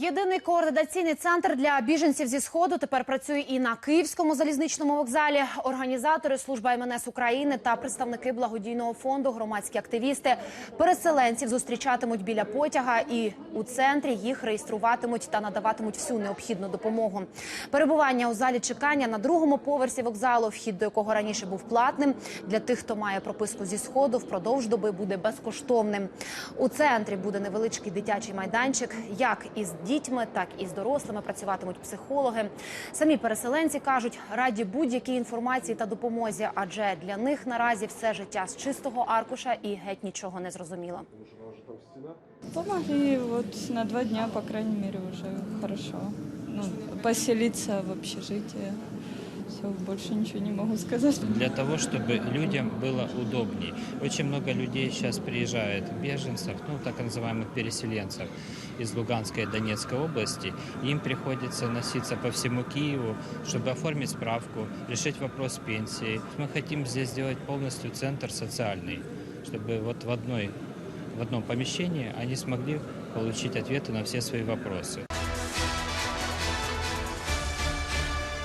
Єдиний координаційний центр для біженців зі сходу тепер працює і на київському залізничному вокзалі. Організатори служба МНС України та представники благодійного фонду, громадські активісти, переселенців зустрічатимуть біля потяга і у центрі їх реєструватимуть та надаватимуть всю необхідну допомогу. Перебування у залі чекання на другому поверсі вокзалу, вхід до якого раніше був платним для тих, хто має прописку зі сходу, впродовж доби буде безкоштовним. У центрі буде невеличкий дитячий майданчик. Як із дітьми, так і з дорослими працюватимуть психологи. Самі переселенці кажуть, раді будь-якій інформації та допомозі, адже для них наразі все життя з чистого аркуша і геть нічого не зрозуміло. Помогли вот на два дня, по крайней мере, уже хорошо. Ну, поселиться в общежитие. Все, больше ничего не могу сказать. для того, чтобы людям было удобней. Очень много людей сейчас приезжает, беженцев, ну так называемых переселенцев из Луганской и Донецкой области. Им приходится носиться по всему Киеву, чтобы оформить справку, решить вопрос пенсии. Мы хотим здесь сделать полностью центр социальный, чтобы вот в одной в одном помещении они смогли получить ответы на все свои вопросы.